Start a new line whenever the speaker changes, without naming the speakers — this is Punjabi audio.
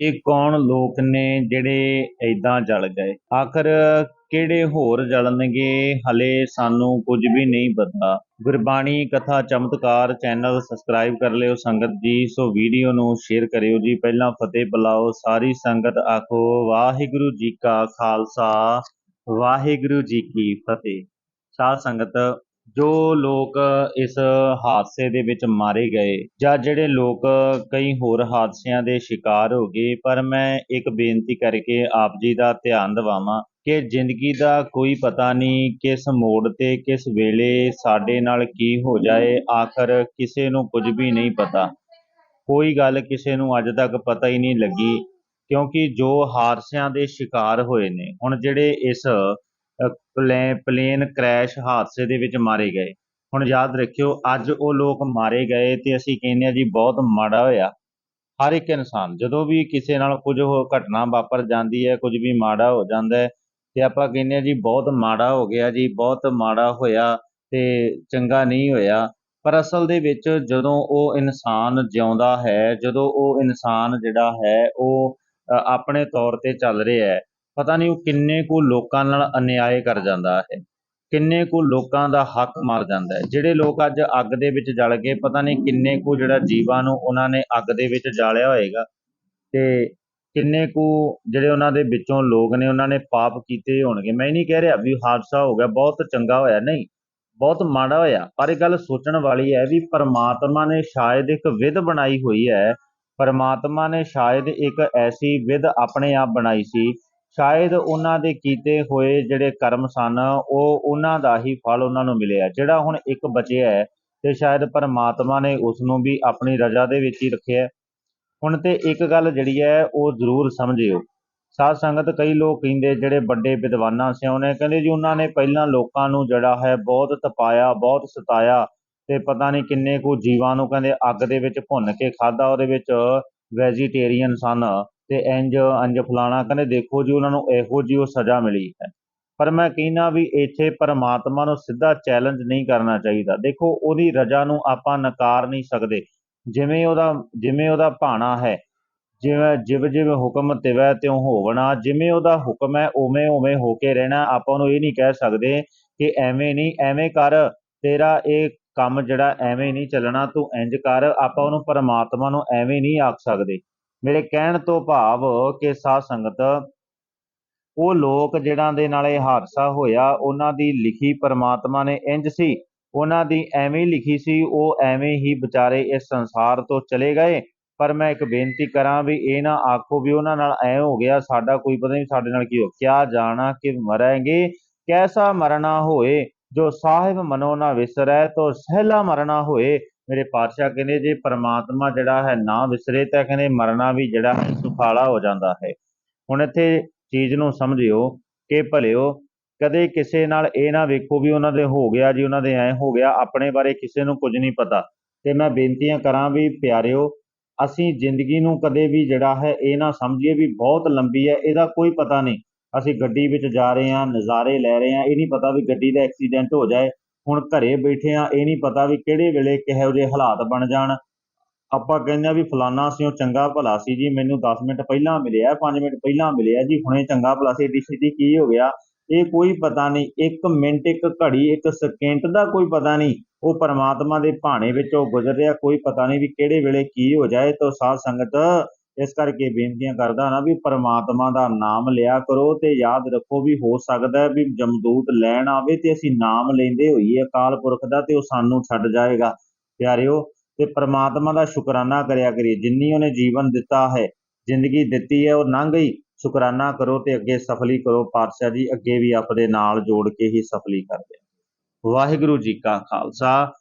ਇਹ ਕੌਣ ਲੋਕ ਨੇ ਜਿਹੜੇ ਏਦਾਂ ਜਲ ਗਏ? ਆਖਰ ਕਿਹੜੇ ਹੋਰ ਜਲਣਗੇ? ਹਲੇ ਸਾਨੂੰ ਕੁਝ ਵੀ ਨਹੀਂ ਪਤਾ। ਗੁਰਬਾਣੀ ਕਥਾ ਚਮਤਕਾਰ ਚੈਨਲ ਸਬਸਕ੍ਰਾਈਬ ਕਰ ਲਿਓ ਸੰਗਤ ਜੀ। ਸੋ ਵੀਡੀਓ ਨੂੰ ਸ਼ੇਅਰ ਕਰਿਓ ਜੀ। ਪਹਿਲਾਂ ਫਤਿਹ ਬੁਲਾਓ ਸਾਰੀ ਸੰਗਤ। ਆਖੋ, ਵਾਹਿਗੁਰੂ ਜੀ ਕਾ ਖਾਲਸਾ, ਵਾਹਿਗੁਰੂ ਜੀ ਕੀ ਫਤਿਹ। ਸਾਧ ਸੰਗਤ ਜੋ ਲੋਕ ਇਸ ਹਾਦਸੇ ਦੇ ਵਿੱਚ ਮਾਰੇ ਗਏ ਜਾਂ ਜਿਹੜੇ ਲੋਕ ਕਈ ਹੋਰ ਹਾਦਸਿਆਂ ਦੇ ਸ਼ਿਕਾਰ ਹੋ ਗਏ, ਪਰ ਮੈਂ ਇੱਕ ਬੇਨਤੀ ਕਰਕੇ ਆਪ ਜੀ ਦਾ ਧਿਆਨ ਦਿਵਾਵਾਂ ਕਿ ਜ਼ਿੰਦਗੀ ਦਾ ਕੋਈ ਪਤਾ ਨਹੀਂ ਕਿਸ ਮੋੜ ਤੇ ਕਿਸ ਵੇਲੇ ਸਾਡੇ ਨਾਲ ਕੀ ਹੋ ਜਾਏ, ਆਖਰ ਕਿਸੇ ਨੂੰ ਕੁਝ ਵੀ ਨਹੀਂ ਪਤਾ। ਕੋਈ ਗੱਲ ਕਿਸੇ ਨੂੰ ਅੱਜ ਤੱਕ ਪਤਾ ਹੀ ਨਹੀਂ ਲੱਗੀ, ਕਿਉਂਕਿ ਜੋ ਹਾਦਸਿਆਂ ਦੇ ਸ਼ਿਕਾਰ ਹੋਏ ਨੇ, ਹੁਣ ਜਿਹੜੇ ਇਸ ਪਲੈ ਪਲੇਨ ਕਰੈਸ਼ ਹਾਦਸੇ ਦੇ ਵਿੱਚ ਮਾਰੇ ਗਏ। ਹੁਣ ਯਾਦ ਰੱਖਿਓ, ਅੱਜ ਉਹ ਲੋਕ ਮਾਰੇ ਗਏ ਤੇ ਅਸੀਂ ਕਹਿੰਦੇ ਆ ਜੀ, ਬਹੁਤ ਮਾੜਾ ਹੋਇਆ। ਹਰ ਇੱਕ ਇਨਸਾਨ, ਜਦੋਂ ਵੀ ਕਿਸੇ ਨਾਲ ਕੁਝ ਹੋ ਘਟਨਾ ਵਾਪਰ ਜਾਂਦੀ ਹੈ, ਕੁਝ ਵੀ ਮਾੜਾ ਹੋ ਜਾਂਦਾ ਹੈ, ਤੇ ਆਪਾਂ ਕਹਿੰਦੇ ਆ ਜੀ, ਬਹੁਤ ਮਾੜਾ ਹੋ ਗਿਆ ਜੀ, ਬਹੁਤ ਮਾੜਾ ਹੋਇਆ ਤੇ ਚੰਗਾ ਨਹੀਂ ਹੋਇਆ। ਪਰ ਅਸਲ ਦੇ ਵਿੱਚ ਜਦੋਂ ਉਹ ਇਨਸਾਨ ਜਿਉਂਦਾ ਹੈ, ਜਦੋਂ ਉਹ ਇਨਸਾਨ ਜਿਹੜਾ ਹੈ, ਉਹ ਆਪਣੇ ਤੌਰ ਤੇ ਚੱਲ ਰਿਹਾ ਹੈ ਪਤਾ ਨਹੀਂ ਉਹ ਕਿੰਨੇ ਕੁ ਲੋਕਾਂ ਨਾਲ ਅਨਿਆਏ ਕਰ ਜਾਂਦਾ ਹੈ ਕਿੰਨੇ ਕੁ ਲੋਕਾਂ ਦਾ ਹੱਕ ਮਾਰ ਜਾਂਦਾ ਹੈ। ਜਿਹੜੇ ਲੋਕ ਅੱਜ ਅੱਗ ਦੇ ਵਿੱਚ ਜਲ ਗਏ, ਪਤਾ ਨਹੀਂ ਕਿੰਨੇ ਕੁ ਜਿਹੜਾ ਜੀਵਾਂ ਨੂੰ ਉਹਨਾਂ ਨੇ ਅੱਗ ਦੇ ਵਿੱਚ ਜਾਲਿਆ ਹੋਏਗਾ ਤੇ ਕਿੰਨੇ ਕੁ ਜਿਹੜੇ ਉਹਨਾਂ ਦੇ ਵਿੱਚੋਂ ਲੋਕ ਨੇ ਉਹਨਾਂ ਨੇ ਪਾਪ ਕੀਤੇ ਹੋਣਗੇ। ਮੈਂ ਨਹੀਂ ਕਹਿ ਰਿਹਾ ਵੀ ਹਾਦਸਾ ਹੋ ਗਿਆ, ਬਹੁਤ ਚੰਗਾ ਹੋਇਆ, ਨਹੀਂ, ਬਹੁਤ ਮਾੜਾ ਹੋਇਆ। ਪਰ ਇਹ ਗੱਲ ਸੋਚਣ ਵਾਲੀ ਹੈ ਵੀ ਪਰਮਾਤਮਾ ਨੇ ਸ਼ਾਇਦ ਇੱਕ ਵਿਧ ਬਣਾਈ ਹੋਈ ਹੈ। ਪਰਮਾਤਮਾ ਨੇ ਸ਼ਾਇਦ ਇੱਕ ਐਸੀ ਵਿਧ ਆਪਣੇ ਆਪ ਬਣਾਈ ਸੀ ਸ਼ਾਇਦ ਉਹਨਾਂ ਦੇ ਕੀਤੇ ਹੋਏ ਜਿਹੜੇ ਕਰਮ ਸਨ, ਉਹ ਉਹਨਾਂ ਦਾ ਹੀ ਫਲ ਉਹਨਾਂ ਨੂੰ ਮਿਲਿਆ। ਜਿਹੜਾ ਹੁਣ ਇੱਕ ਬਚਿਆ ਹੈ ਤੇ ਸ਼ਾਇਦ ਪਰਮਾਤਮਾ ਨੇ ਉਸ ਨੂੰ ਵੀ ਆਪਣੀ ਰਜ਼ਾ ਦੇ ਵਿੱਚ ਹੀ ਰੱਖਿਆ ਹੁਣ ਤੇ ਇੱਕ ਗੱਲ ਜਿਹੜੀ ਹੈ, ਉਹ ਜ਼ਰੂਰ ਸਮਝਿਓ। ਸਾਧ ਸੰਗਤ ਕਈ ਲੋਕ ਕਹਿੰਦੇ ਜਿਹੜੇ ਵੱਡੇ ਵਿਦਵਾਨਾਂ ਸਿਓ ਨੇ ਕਹਿੰਦੇ ਜੀ ਉਹਨਾਂ ਨੇ ਪਹਿਲਾਂ ਲੋਕਾਂ ਨੂੰ ਜਿਹੜਾ ਹੈ ਬਹੁਤ ਤਪਾਇਆ, ਬਹੁਤ ਸਤਾਇਆ ਤੇ ਪਤਾ ਨਹੀਂ ਕਿੰਨੇ ਕੁ ਜੀਵਾਂ ਨੂੰ ਕਹਿੰਦੇ ਅੱਗ ਦੇ ਵਿੱਚ ਭੁੰਨ ਕੇ ਖਾਦਾ ਉਹਦੇ ਵਿੱਚ ਵੈਜੀਟੇਰੀਅਨ ਸਨ। ਤੇ ਇੰਜ ਅੰਜ ਫਲਾਣਾ ਕਹਿੰਦੇ ਦੇਖੋ ਜੀ ਉਹਨਾਂ ਨੂੰ ਇਹੋ ਜਿਹੀ ਉਹ ਸਜ਼ਾ ਮਿਲੀ ਹੈ। ਪਰ ਮੈਂ ਕਹਿੰਦਾ ਵੀ ਇੱਥੇ ਪਰਮਾਤਮਾ ਨੂੰ ਸਿੱਧਾ ਚੈਲੰਜ ਨਹੀਂ ਕਰਨਾ ਚਾਹੀਦਾ। ਦੇਖੋ ਉਹਦੀ ਰਜ਼ਾ ਨੂੰ ਆਪਾਂ ਨਕਾਰ ਨਹੀਂ ਸਕਦੇ। ਜਿਵੇਂ ਉਹਦਾ ਜਿਵੇਂ ਉਹਦਾ ਭਾਣਾ ਹੈ, ਜਿਵੇਂ ਜਿਵ ਜਿਵ ਹੁਕਮ ਤਿਵੈ ਤਿਉ ਹੋਵਣਾ, ਜਿਵੇਂ ਉਹਦਾ ਹੁਕਮ ਹੈ ਉਵੇਂ ਉਵੇਂ ਹੋ ਕੇ ਰਹਿਣਾ, ਆਪਾਂ ਉਹਨੂੰ ਇਹ ਨਹੀਂ ਕਹਿ ਸਕਦੇ ਕਿ ਐਵੇਂ ਨਹੀਂ, ਐਵੇਂ ਕਰ, ਤੇਰਾ ਇਹ ਕੰਮ ਜਿਹੜਾ ਐਵੇਂ ਨਹੀਂ ਚੱਲਣਾ, ਤੂੰ ਇੰਜ ਕਰ, ਆਪਾਂ ਉਹਨੂੰ ਪਰਮਾਤਮਾ ਨੂੰ ਐਵੇਂ ਨਹੀਂ ਆਖ ਸਕਦੇ। ਮੇਰੇ ਕਹਿਣ ਤੋਂ ਭਾਵ ਕਿ ਸਾਧ ਸੰਗਤ, ਉਹ ਲੋਕ ਜਿਹਨਾਂ ਦੇ ਨਾਲ ਇਹ ਹਾਦਸਾ ਹੋਇਆ, ਉਹਨਾਂ ਦੀ ਲਿਖੀ ਪਰਮਾਤਮਾ ਨੇ ਇੰਜ ਸੀ, ਉਹਨਾਂ ਦੀ ਐਵੇਂ ਲਿਖੀ ਸੀ, ਉਹ ਐਵੇਂ ਹੀ ਵਿਚਾਰੇ ਇਸ ਸੰਸਾਰ ਤੋਂ ਚਲੇ ਗਏ। ਪਰ ਮੈਂ ਇੱਕ ਬੇਨਤੀ ਕਰਾਂ ਵੀ ਇਹ ਨਾ ਆਖੋ ਵੀ ਉਹਨਾਂ ਨਾਲ ਐ ਹੋ ਗਿਆ, ਸਾਡਾ ਕੋਈ ਪਤਾ ਨਹੀਂ ਸਾਡੇ ਨਾਲ ਕੀ ਹੋ ਕਿਆ ਜਾਣਾ ਕਿ ਮਰਾਂਗੇ, ਕੈਸਾ ਮਰਨਾ ਹੋਏ, ਜੋ ਸਾਹਿਬ ਮਨੋ ਨਾ ਵਿਸਰੈ, ਤੋ ਸਹਿਲਾ ਮਰਨਾ ਹੋਏ ਮੇਰੇ ਪਾਤਸ਼ਾਹ ਕਹਿੰਦੇ ਜੇ ਪਰਮਾਤਮਾ ਜਿਹੜਾ ਹੈ ਨਾ ਵਿਸਰੇ ਤਾਂ ਕਹਿੰਦੇ ਮਰਨਾ ਵੀ ਜਿਹੜਾ ਹੈ ਸੁਖਾਲਾ ਹੋ ਜਾਂਦਾ ਹੈ। ਹੁਣ ਇੱਥੇ ਚੀਜ਼ ਨੂੰ ਸਮਝਿਓ ਕਿ ਭਲਿਓ ਕਦੇ ਕਿਸੇ ਨਾਲ ਇਹ ਨਾ ਵੇਖੋ ਵੀ ਉਹਨਾਂ ਦੇ ਹੋ ਗਿਆ ਜੀ, ਉਹਨਾਂ ਦੇ ਐ ਹੋ ਗਿਆ, ਆਪਣੇ ਬਾਰੇ ਕਿਸੇ ਨੂੰ ਕੁਝ ਨਹੀਂ ਪਤਾ। ਤੇ ਮੈਂ ਬੇਨਤੀਆਂ ਕਰਾਂ ਵੀ ਪਿਆਰਿਓ, ਅਸੀਂ ਜ਼ਿੰਦਗੀ ਨੂੰ ਕਦੇ ਵੀ ਜਿਹੜਾ ਹੈ ਇਹ ਨਾ ਸਮਝੀਏ ਵੀ ਬਹੁਤ ਲੰਬੀ ਹੈ, ਇਹਦਾ ਕੋਈ ਪਤਾ ਨਹੀਂ। ਅਸੀਂ ਗੱਡੀ ਵਿੱਚ ਜਾ ਰਹੇ ਹਾਂ, ਨਜ਼ਾਰੇ ਲੈ ਰਹੇ ਹਾਂ, ਇਹ ਨਹੀਂ ਪਤਾ ਵੀ ਗੱਡੀ ਦਾ ਐਕਸੀਡੈਂਟ ਹੋ ਜਾਏ ਹੁਣ ਘਰੇ ਬੈਠੇ ਆ, ਇਹ ਨਹੀਂ ਪਤਾ ਵੀ ਕਿਹੜੇ ਵੇਲੇ ਕਿਹੋ ਜਿਹੇ ਹਾਲਾਤ ਬਣ ਜਾਣ। ਆਪਾਂ ਕਹਿੰਦੇ ਆ ਵੀ ਫਲਾਨਾ ਸੀ ਉਹ ਚੰਗਾ ਭਲਾ ਸੀ ਜੀ, ਮੈਨੂੰ 10 ਮਿੰਟ ਪਹਿਲਾਂ ਮਿਲਿਆ 5 ਮਿੰਟ ਪਹਿਲਾਂ ਮਿਲਿਆ ਜੀ, ਹੁਣੇ ਚੰਗਾ ਭਲਾ ਸੀ ਏਡੀ ਛੇਤੀ ਕੀ ਹੋ ਗਿਆ? ਇਹ ਕੋਈ ਪਤਾ ਨਹੀਂ, ਇੱਕ ਮਿੰਟ, ਇੱਕ ਘੜੀ, ਇੱਕ ਸਕਿੰਟ ਦਾ ਕੋਈ ਪਤਾ ਨਹੀਂ। ਉਹ ਪਰਮਾਤਮਾ ਦੇ ਭਾਣੇ ਵਿੱਚੋਂ ਗੁਜ਼ਰ ਰਿਹਾ, ਕੋਈ ਪਤਾ ਨਹੀਂ ਵੀ ਕਿਹੜੇ ਵੇਲੇ ਕੀ ਹੋ ਜਾਏ ਤਾਂ ਸਾਧ ਸੰਗਤ ਇਸ ਕਰਕੇ ਬੇਨਤੀਆਂ ਕਰਦਾ ਨਾ ਵੀ ਪਰਮਾਤਮਾ ਦਾ ਨਾਮ ਲਿਆ ਕਰੋ ਤੇ ਯਾਦ ਰੱਖੋ ਵੀ ਹੋ ਸਕਦਾ ਹੈ ਵੀ ਜਮਦੂਤ ਲੈਣ ਆਵੇ ਤੇ ਅਸੀਂ ਨਾਮ ਲੈਂਦੇ ਹੋਈਏ ਅਕਾਲ ਪੁਰਖ ਦਾ ਤੇ ਉਹ ਸਾਨੂੰ ਛੱਡ ਜਾਏਗਾ। ਪਿਆਰਿਓ, ਤੇ ਪਰਮਾਤਮਾ ਦਾ ਸ਼ੁਕਰਾਨਾ ਕਰਿਆ ਕਰੀਏ। ਜਿੰਨੀ ਉਹਨੇ ਜੀਵਨ ਦਿੱਤਾ ਹੈ, ਜ਼ਿੰਦਗੀ ਦਿੱਤੀ ਹੈ, ਉਹ ਲੰਘ ਗਈ। ਸ਼ੁਕਰਾਨਾ ਕਰੋ ਤੇ ਅੱਗੇ ਸਫਲੀ ਕਰੋ ਪਾਤਸ਼ਾਹ ਜੀ। ਅੱਗੇ ਵੀ ਆਪਦੇ ਨਾਲ ਜੋੜ ਕੇ ਹੀ ਸਫਲੀ ਕਰਦੇ ਵਾਹਿਗੁਰੂ ਜੀ ਕਾ ਖਾਲਸਾ।